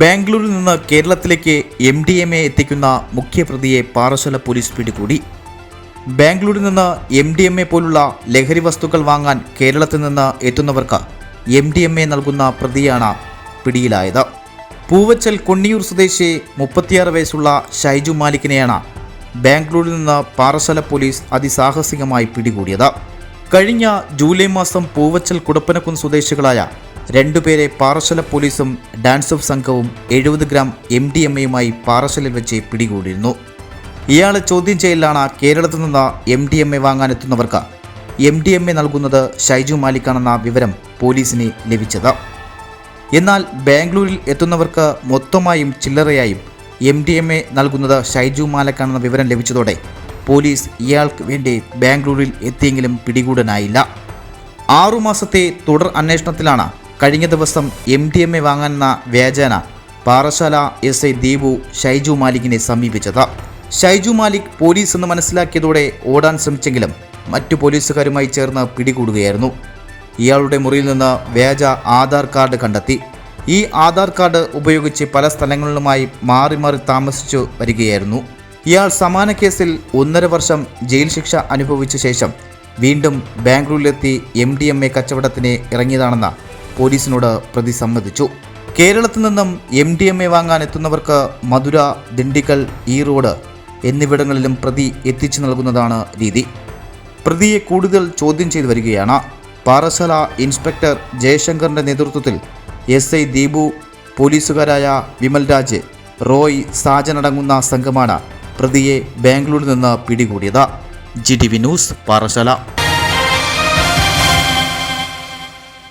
ബാംഗ്ലൂരിൽ നിന്ന് കേരളത്തിലേക്ക് എം ഡി എം എ എത്തിക്കുന്ന മുഖ്യപ്രതിയെ പാറശാല പോലീസ് പിടികൂടി. ബാംഗ്ലൂരിൽ നിന്ന് എം ഡി എം എ പോലുള്ള ലഹരി വസ്തുക്കൾ വാങ്ങാൻ കേരളത്തിൽ നിന്ന് എത്തുന്നവർക്ക് എം ഡി എം എ നൽകുന്ന പ്രതിയാണ് പിടിയിലായത്. പൂവച്ചൽ കൊണ്ണിയൂർ സ്വദേശി മുപ്പത്തിയാറ് വയസ്സുള്ള ഷൈജു മാലിക്കിനെയാണ് ബാംഗ്ലൂരിൽ നിന്ന് പാറശാല പോലീസ് അതിസാഹസികമായി പിടികൂടിയത്. കഴിഞ്ഞ ജൂലൈ മാസം പൂവച്ചൽ കുടപ്പനക്കുന്ന് സ്വദേശികളായ രണ്ടുപേരെ പാറശല പോലീസും ഡാൻസ് ഓഫ് സംഘവും എഴുപത് ഗ്രാം എം ഡി എം എയുമായി പാറശലിൽ വെച്ച് പിടികൂടിയിരുന്നു. ഇയാളെ ചോദ്യം ചെയ്യലാണ് കേരളത്തിൽ നിന്ന് എം ഡി എം എ വാങ്ങാനെത്തുന്നവർക്ക് എം ഡി എം എ നൽകുന്നത് ഷൈജു മാലിക്കാണെന്ന വിവരം പോലീസിന് ലഭിച്ചത്. എന്നാൽ ബാംഗ്ലൂരിൽ എത്തുന്നവർക്ക് മൊത്തമായും ചില്ലറയായും എം ഡി എം എ നൽകുന്നത് ഷൈജു മാലക്കാണെന്ന വിവരം ലഭിച്ചതോടെ പോലീസ് ഇയാൾക്ക് വേണ്ടി ബാംഗ്ലൂരിൽ എത്തിയെങ്കിലും പിടികൂടനായില്ല. ആറുമാസത്തെ തുടർ അന്വേഷണത്തിലാണ് കഴിഞ്ഞ ദിവസം എം ഡി എം എ വാങ്ങാനെന്ന വ്യാജേന പാറശാല എസ് ഐ ദീപു ഷൈജു മാലിക്കിനെ സമീപിച്ചത്. ഷൈജു മാലിക് പോലീസ് എന്ന് മനസ്സിലാക്കിയതോടെ ഓടാൻ ശ്രമിച്ചെങ്കിലും മറ്റു പോലീസുകാരുമായി ചേർന്ന് പിടികൂടുകയായിരുന്നു. ഇയാളുടെ മുറിയിൽ നിന്ന് വ്യാജ ആധാർ കാർഡ് കണ്ടെത്തി. ഈ ആധാർ കാർഡ് ഉപയോഗിച്ച് പല സ്ഥലങ്ങളിലുമായി മാറി മാറി താമസിച്ചു വരികയായിരുന്നു. ഇയാൾ സമാന കേസിൽ ഒന്നര വർഷം ജയിൽ ശിക്ഷ അനുഭവിച്ച ശേഷം വീണ്ടും ബാംഗ്ലൂരിലെത്തി എം ഡി എം എ കച്ചവടത്തിന് ഇറങ്ങിയതാണെന്ന് പോലീസിനോട് പ്രതി സമ്മതിച്ചു. കേരളത്തിൽ നിന്നും എം ഡി എം എ വാങ്ങാൻ എത്തുന്നവർക്ക് മധുര ദിണ്ടിക്കൽ ഈറോഡ് എന്നിവിടങ്ങളിലും പ്രതി എത്തിച്ചു നൽകുന്നതാണ് രീതി. പ്രതിയെ കൂടുതൽ ചോദ്യം ചെയ്തു വരികയാണ്. പാറശാല ഇൻസ്പെക്ടർ ജയശങ്കറിന്റെ നേതൃത്വത്തിൽ എസ് ഐ ദീപു പോലീസുകാരായ വിമൽ റോയ് സാജൻ അടങ്ങുന്ന സംഘമാണ് പ്രതിയെ ബാംഗ്ലൂരിൽ നിന്ന് പിടികൂടിയത്. G T V news Parassala